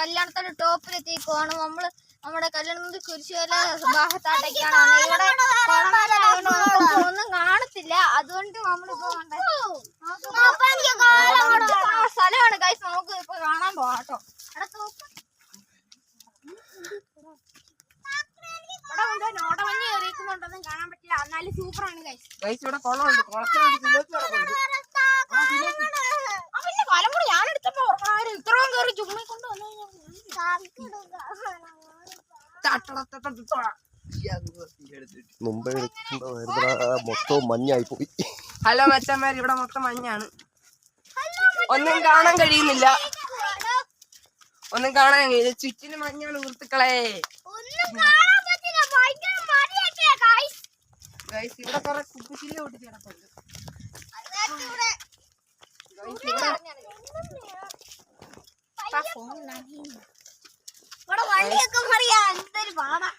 കല്യാണത്തിന്റെ ടോപ്പിലെത്തിക്കുവാണ് നമ്മൾ നമ്മുടെ കല്യാണത്തിന്റെ കുരിശുവല ഭാഗത്താട്ടേക്കാണ്. ഇവിടെ ഒന്നും കാണത്തില്ല. അതുകൊണ്ട് നമ്മളിപ്പോ സ്ഥലമാണ്. കൈസ് നമുക്ക് ഇപ്പൊ കാണാൻ പോവാം കേട്ടോ ഇവിടെ കൊണ്ട് നോടമഞ്ഞ് കയറിയിരിക്കുന്നുണ്ടൊന്നും കാണാൻ പറ്റില്ല. എന്നാലും സൂപ്പറാണ് കൈസ് കൈസ് ഇവിടെ കുളമുണ്ട് കുളത്തിൽ മുമ്പേ മൊത്തവും മഞ്ഞായി പോയി ഹലോ മച്ചന്മാർ ഇവിടെ മൊത്തം മഞ്ഞാണ്. ഒന്നും കാണാൻ കഴിയുന്നില്ല. ഒന്നും കാണാൻ കഴിയില്ല ചുറ്റിന് മഞ്ഞാണ് സുഹൃത്തുക്കളെ. ഒന്നും കാണാൻ പറ്റില്ല ഭയങ്കര മടിയൊക്കെയാ ഗൈസ് ഗൈസ് ഇവിടെ കുറെ കുപ്പിച്ചില്ല കൂട്ടി കിടപ്പുണ്ട് ഇവിടെ വണ്ടിയൊക്കെ മറിയാ. എന്തൊരു പാടാ.